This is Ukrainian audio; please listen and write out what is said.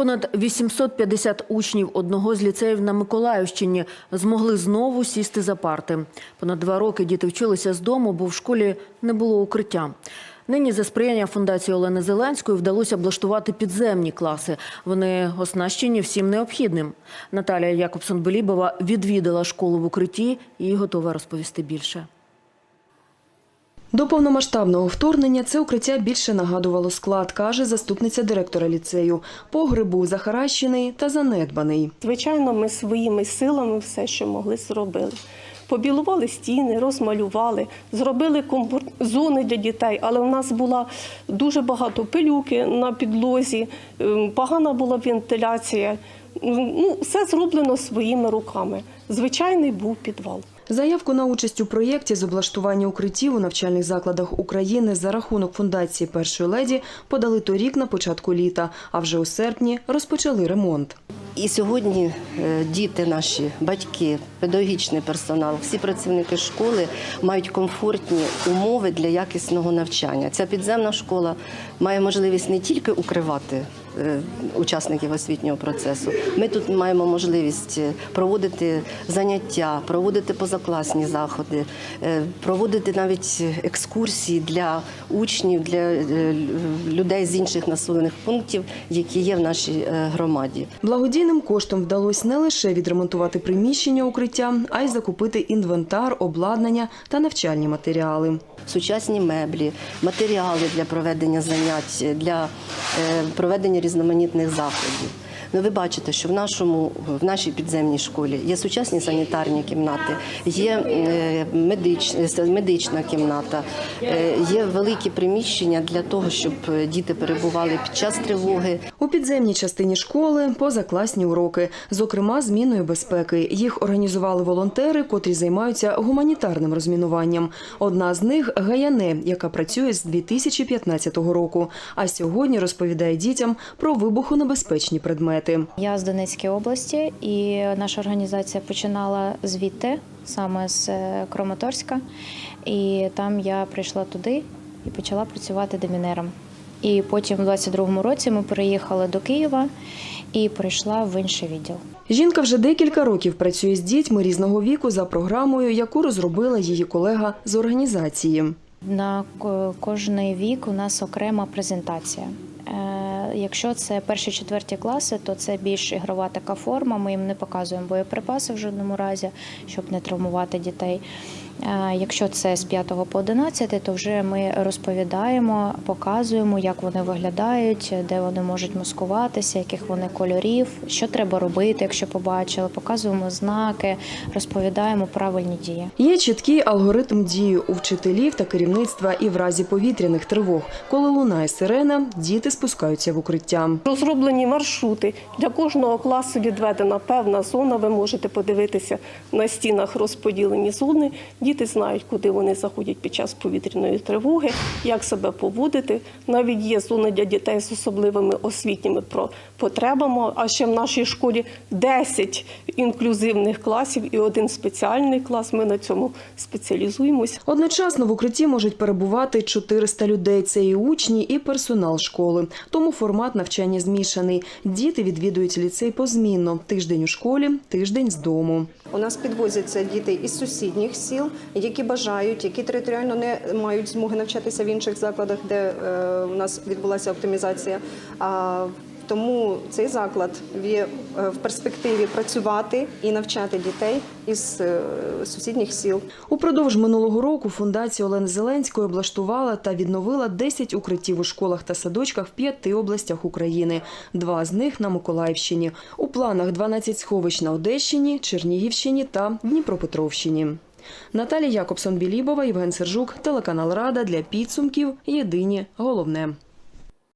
Понад 850 учнів одного з ліцеїв на Миколаївщині змогли знову сісти за парти. Понад два роки діти вчилися з дому, бо в школі не було укриття. Нині за сприяння фундації Олени Зеленської вдалося облаштувати підземні класи. Вони оснащені всім необхідним. Наталія Якобсон-Белібова відвідала школу в укритті і готова розповісти більше. До повномасштабного вторгнення це укриття більше нагадувало склад, каже заступниця директора ліцею. Погреб був захаращений та занедбаний. Звичайно, ми своїми силами все, що могли, зробили. Побілували стіни, розмалювали, зробили комфорт зони для дітей, але в нас була дуже багато пилюки на підлозі, ем, погана була вентиляція. Ну, все зроблено своїми руками. Звичайний був підвал. Заявку на участь у проєкті з облаштування укриттів у навчальних закладах України за рахунок фундації першої леді подали торік на початку літа, а вже у серпні розпочали ремонт. І сьогодні е, діти наші, батьки, педагогічний персонал, всі працівники школи мають комфортні умови для якісного навчання. Ця підземна школа має можливість не тільки укривати учасників освітнього процесу. Ми тут маємо можливість е, проводити заняття, проводити позакласні заходи, е, проводити навіть екскурсії для учнів, для е, людей з інших населених пунктів, які є в нашій е, громаді. Благодійним коштом вдалося не лише відремонтувати приміщення укриття, а й закупити інвентар, обладнання та навчальні матеріали. сучасні меблі, матеріали для проведення занять, для е, проведення різноманітних заходів. Ну, ви бачите, що в нашому в нашій підземній школі є сучасні санітарні кімнати, є е, медич, е, медична кімната, е, є великі приміщення для того, щоб діти перебували під час тривоги, У підземній частині школи позакласні уроки, зокрема зміною безпеки. Їх організували волонтери, котрі займаються гуманітарним розмінуванням. Одна з них Гаяне, яка працює з 2015 року. А сьогодні розповідає дітям про вибухонебезпечні предмети. Я з Донецької області, і наша організація починала звідти, саме з е, Краматорська. І там я прийшла туди і почала працювати демінером. І потім, в 22-му році, ми переїхали до Києва і прийшла в інший відділ. Жінка вже декілька років працює з дітьми різного віку за програмою, яку розробила її колега з організації. На ко- кожний вік у нас окрема презентація. Якщо це перші четверті класи, то це більш ігрова така форма. Ми їм не показуємо боєприпаси в жодному разі, щоб не травмувати дітей. Якщо це з 5 по 11, то вже ми розповідаємо, показуємо, як вони виглядають, де вони можуть маскуватися, яких вони кольорів, що треба робити, якщо побачили. Показуємо знаки, розповідаємо правильні дії. Є чіткий алгоритм дії у вчителів та керівництва і в разі повітряних тривог. Коли лунає сирена, діти спускаються в укриття. Розроблені маршрути. Для кожного класу відведена певна зона. Ви можете подивитися на стінах розподілені зони. Діти знають, куди вони заходять під час повітряної тривоги, як себе поводити. Навіть є зони для дітей з особливими освітніми про- потребами. А ще в нашій школі 10 інклюзивних класів і один спеціальний клас. Ми на цьому спеціалізуємось. Одночасно в укритті можуть перебувати 400 людей. Це і учні, і персонал школи. Тому формат навчання змішаний. Діти відвідують ліцей позмінно. Тиждень у школі, тиждень з дому. У нас підвозяться діти із сусідніх сіл, які бажають, які територіально не мають змоги навчатися в інших закладах, де е, у нас відбулася оптимізація. Тому цей заклад е, в перспективі працювати і навчати дітей із е, сусідніх сіл. Упродовж минулого року фундація Олени Зеленської облаштувала та відновила 10 укриттів у школах та садочках в п'яти областях України. Два з них на Миколаївщині. У планах 12 сховищ на Одещині, Чернігівщині та Дніпропетровщині. Наталія Якобсон-Білібова, Євген Сержук, телеканал Рада для підсумків. Єдині головне.